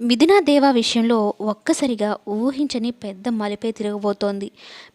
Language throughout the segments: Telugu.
మిథునా దేవ విషయంలో ఒక్కసారిగా ఊహించని పెద్ద మలిపే తిరగబోతోంది.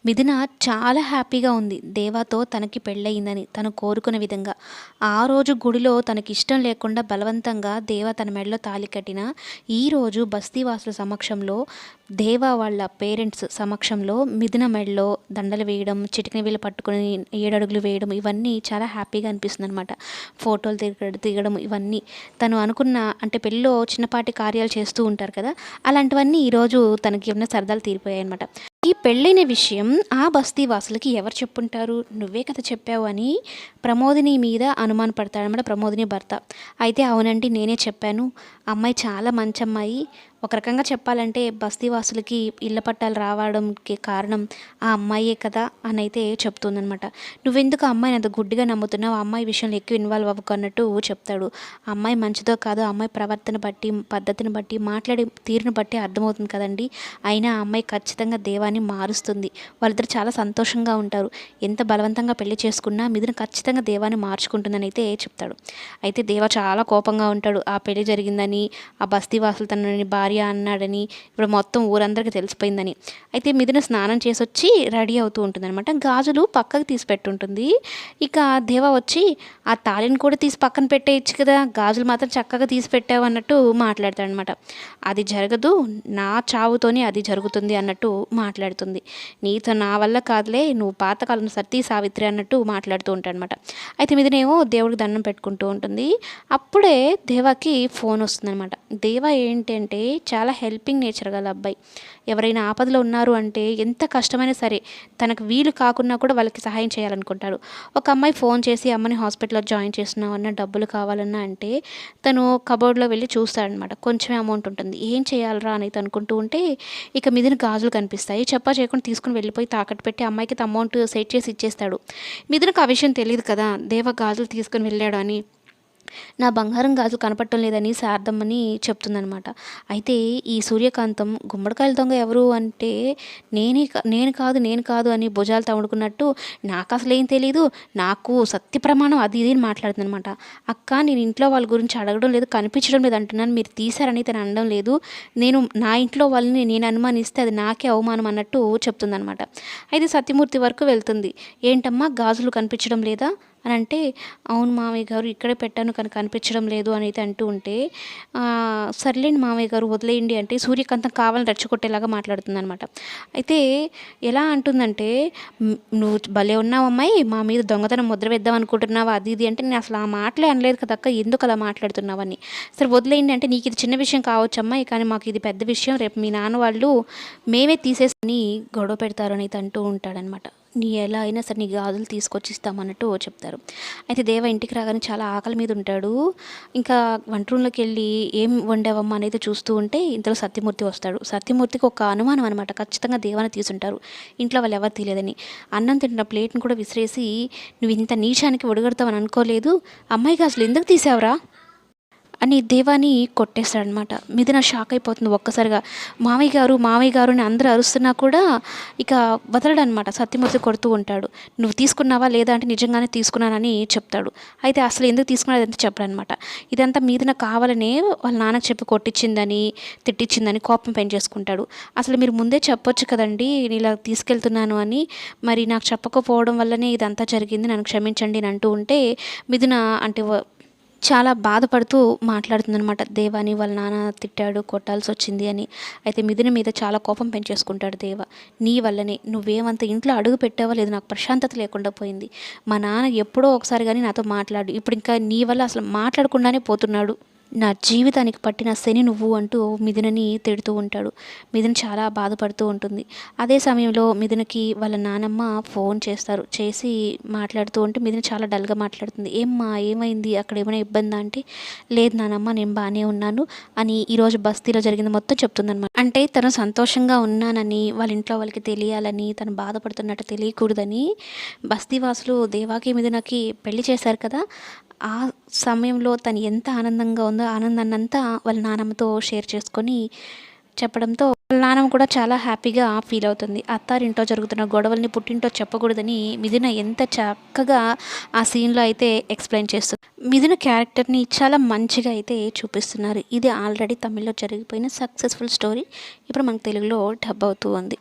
మిథున చాలా హ్యాపీగా ఉంది. దేవాతో తనకి పెళ్ళయిందని తను కోరుకున్న విధంగా. ఆ రోజు గుడిలో తనకి ఇష్టం లేకుండా బలవంతంగా దేవ తన మెడలో తాళి కట్టిన ఈరోజు బస్తీవాసుల సమక్షంలో దేవ వాళ్ళ పేరెంట్స్ సమక్షంలో మిథున మెడలో దండలు వేయడం చిటికిన వీళ్ళు పట్టుకొని ఏడడుగులు వేయడం ఇవన్నీ చాలా హ్యాపీగా అనిపిస్తుంది అనమాట ఫోటోలు దిగ దిగడం ఇవన్నీ. తను అనుకున్న అంటే పెళ్ళిలో చిన్నపాటి కార్యాలు చేస్తూ ఉంటారు కదా అలాంటివన్నీ ఈరోజు తనకి ఉన్న సరదాలు తీరిపోయాయి అనమాట ఈ పెళ్ళైన విషయం ఆ బస్తీ వాసులకి ఎవరు చెప్పుంటారు? నువ్వే కథ చెప్పావు అని ప్రమోదిని మీద అనుమాన పడతాడనమాట ప్రమోదిని భర్త. అయితే అవునండి నేనే చెప్పాను. అమ్మాయి చాలా మంచి అమ్మాయి. ఒక రకంగా చెప్పాలంటే బస్తీ వాసులకి ఇళ్ళ పట్టాలు రావడంకి కారణం ఆ అమ్మాయే కదా అని అయితే చెప్తుందనమాట నువ్వెందుకు అమ్మాయిని అంత గుడ్డిగా నమ్ముతున్నావు? ఆ అమ్మాయి విషయంలో ఎక్కువ ఇన్వాల్వ్ అవ్వకు అన్నట్టు చెప్తాడు. ఆ అమ్మాయి మంచిదో కాదో ఆ అమ్మాయి ప్రవర్తన బట్టి పద్ధతిని బట్టి మాట్లాడే తీరును బట్టి అర్థమవుతుంది కదండి. అయినా అమ్మాయి ఖచ్చితంగా దేవాన్ని మారుస్తుంది. వాళ్ళిద్దరు చాలా సంతోషంగా ఉంటారు. ఎంత బలవంతంగా పెళ్ళి చేసుకున్నా మిథున ఖచ్చితంగా దేవాన్ని మార్చుకుంటుందని అయితే చెప్తాడు. అయితే దేవ చాలా కోపంగా ఉంటాడు. ఆ పెళ్ళి జరిగిందని ఆ బస్తీవాసులు తనని భార్య అన్నాడని ఇప్పుడు మొత్తం ఊరందరికీ తెలిసిపోయిందని. అయితే మిథున స్నానం చేసి వచ్చి రెడీ అవుతూ ఉంటుంది అనమాట గాజులు పక్కకు తీసి పెట్టుంటుంది. ఇక దేవ వచ్చి ఆ తాళిని కూడా తీసి పక్కన పెట్టేయచ్చు కదా. గాజులు మాత్రం చక్కగా తీసి పెట్టావు అన్నట్టు మాట్లాడతాడు అనమాట అది జరగదు. నా చావుతోనే అది జరుగుతుంది అన్నట్టు మాట్లాడుతుంది. నీతో నా వల్ల కాదులే నువ్వు పాతకాలం సతీ సావిత్రి అన్నట్టు మాట్లాడుతూ ఉంటాడనమాట. అయితే మీదనేమో దేవుడికి దండం పెట్టుకుంటూ ఉంటుంది. అప్పుడే దేవాకి ఫోన్ వస్తుందన్నమాట దేవ ఏంటంటే చాలా హెల్పింగ్ నేచర్ గల అబ్బాయి. ఎవరైనా ఆపదలో ఉన్నారు అంటే ఎంత కష్టమైనా సరే తనకు వీలు కాకున్నా కూడా వాళ్ళకి సహాయం చేయాలనుకుంటాడు. ఒక అమ్మాయి ఫోన్ చేసి అమ్మని హాస్పిటల్లో జాయిన్ చేస్తున్నావు డబ్బులు కావాలన్నా అంటే తను కబోర్డ్లో వెళ్ళి చూస్తాడనమాట. కొంచెం అమౌంట్ ఉంటుంది. ఏం చేయాలరా? అనేది అనుకుంటూ ఉంటే ఇక మీదిన గాజులు కనిపిస్తాయి. చెప్పా చేయకుండా తీసుకుని వెళ్ళిపోయి తాకట్టు పెట్టి అమ్మాయికి అమౌంట్ సెట్ చేసి ఇచ్చేస్తాడు. మిథునకు ఆ విషయం తెలియదు కదా దేవ గాజులు తీసుకుని వెళ్ళాడు అని. నా బంగారం గాజులు కనపడటం లేదని శారదమ్మని చెప్తుందనమాట అయితే ఈ సూర్యకాంతం గుమ్మడికాయల దొంగ ఎవరు అంటే నేనే నేను కాదు నేను కాదు అని భుజాలు తవుడుకున్నట్టు నాకు అసలు ఏం తెలియదు నాకు సత్య ప్రమాణం అది ఇది అని మాట్లాడుతుందనమాట అక్క నేను ఇంట్లో వాళ్ళ గురించి అడగడం లేదు కనిపించడం లేదు అంటున్నాను. మీరు తీశారని తను అనడం లేదు. నేను నా ఇంట్లో వాళ్ళని నేను అనుమానిస్తే అది నాకే అవమానం అన్నట్టు చెప్తుందనమాట అయితే సత్యమూర్తి వరకు వెళ్తుంది. ఏంటమ్మా గాజులు కనిపించడం లేదా? అని అంటే అవును మామయ్య గారు ఇక్కడే పెట్టాను కానీ కనిపించడం లేదు అని అయితే అంటూ ఉంటే సర్లేండి మామయ్య గారు వదిలేయండి అంటే సూర్యకాంతం కావాలని రెచ్చగొట్టేలాగా మాట్లాడుతుంది అనమాట అయితే ఎలా అంటుందంటే నువ్వు భలే ఉన్నావు అమ్మాయి మా మీద దొంగతనం ముద్ర వేద్దాం అనుకుంటున్నావా? అది ఇది అంటే నేను అసలు ఆ మాటలే అనలేదు కదా అక్క ఎందుకు అలా మాట్లాడుతున్నావని సరే వదిలేయండి అంటే నీకు ఇది చిన్న విషయం కావచ్చు అమ్మాయి కానీ మాకు ఇది పెద్ద విషయం రేపు మీ నాన్న వాళ్ళు మేమే తీసేసి గొడవ పెడతారు అనేది అయితే అంటూ ఉంటాడనమాట నీ ఎలా అయినా సరే నీ గాజులు తీసుకొచ్చి ఇస్తామన్నట్టు చెప్తారు. అయితే దేవ ఇంటికి రాగానే చాలా ఆకలి మీద ఉంటాడు. ఇంకా వంట రూమ్లోకి వెళ్ళి ఏం వండావమ్మా అనేది చూస్తూ ఉంటే ఇంతలో సత్యమూర్తి వస్తాడు. సత్యమూర్తికి ఒక అనుమానం అనమాట ఖచ్చితంగా దేవాన్ని తీసుంటారు. ఇంట్లో వాళ్ళు ఎవరు తీయలేదని. అన్నం తింటున్న ప్లేట్ని కూడా విసిరేసి నువ్వు ఇంత నీచానికి ఒడగడతావని అనుకోలేదు. అమ్మాయి గాజులు ఎందుకు తీసావురా? అని దేవాని కొట్టేస్తాడనమాట మిథున షాక్ అయిపోతుంది ఒక్కసారిగా. మామయ్య గారు మామయ్య గారు అని అందరూ అరుస్తున్నా కూడా ఇక వదలడనమాట. సత్యమూర్తి కొడుతూ ఉంటాడు. నువ్వు తీసుకున్నావా లేదా అంటే నిజంగానే తీసుకున్నానని చెప్తాడు. అయితే అసలు ఎందుకు తీసుకున్నాడు అంటే చెప్పడనమాట. ఇదంతా మీదన కావాలనే వాళ్ళ నాన్నకు చెప్పి కొట్టించిందని తిట్టించిందని కోపం పెంచేసుకుంటాడు. అసలు మీరు ముందే చెప్పొచ్చు కదండి నేను ఇలా తీసుకెళ్తున్నాను అని. మరి నాకు చెప్పకపోవడం వల్లనే ఇదంతా జరిగింది. నన్ను క్షమించండి అని అంటూ ఉంటే మిథున అంటే చాలా బాధపడుతూ మాట్లాడుతుందనమాట దేవాని వాళ్ళ నాన్న తిట్టాడు కొట్టాల్సి వచ్చింది అని. అయితే మిథున మీద చాలా కోపం పెంచేసుకుంటాడు దేవ. నీ వల్లనే నువ్వేమంత ఇంట్లో అడుగు పెట్టావో లేదు నాకు ప్రశాంతత లేకుండా పోయింది. మా నాన్న ఎప్పుడో ఒకసారి కానీ నాతో మాట్లాడు. ఇప్పుడు ఇంకా నీ వల్ల అసలు మాట్లాడకుండానే పోతున్నాడు. నా జీవితానికి పట్టిన శని నువ్వు అంటూ మిథునని తిడుతూ ఉంటాడు. మిథున చాలా బాధపడుతూ ఉంటుంది. అదే సమయంలో మిథునకి వాళ్ళ నానమ్మ ఫోన్ చేస్తారు. చేసి మాట్లాడుతూ ఉంటే మిథున చాలా డల్గా మాట్లాడుతుంది. ఏమ్మా ఏమైంది? అక్కడ ఏమైనా ఇబ్బందా అంటే లేదు నానమ్మ నేను బాగానే ఉన్నాను అని ఈరోజు బస్తీలో జరిగింది మొత్తం చెప్తుందనమాట అంటే తను సంతోషంగా ఉన్నానని వాళ్ళ ఇంట్లో వాళ్ళకి తెలియాలని తను బాధపడుతున్నట్టు తెలియకూడదని బస్తీవాసులు దేవాకి మిథునకి పెళ్ళి చేశారు కదా ఆ సమయంలో తను ఎంత ఆనందంగా ఉందో ఆనందాన్ని అంతా వాళ్ళ నానమ్మతో షేర్ చేసుకొని చెప్పడంతో వాళ్ళ నాన్నమ్మ కూడా చాలా హ్యాపీగా ఫీల్ అవుతుంది. అత్తారింట్లో జరుగుతున్న గొడవల్ని పుట్టింటో చెప్పకూడదని మిథున ఎంత చక్కగా ఆ సీన్లో అయితే ఎక్స్ప్లెయిన్ చేస్తుంది మిథున క్యారెక్టర్ని చాలా మంచిగా అయితే చూపిస్తున్నారు. ఇది ఆల్రెడీ తమిళ్ళో జరిగిపోయిన సక్సెస్ఫుల్ స్టోరీ. ఇప్పుడు మనకు తెలుగులో డబ్ అవుతూ ఉంది.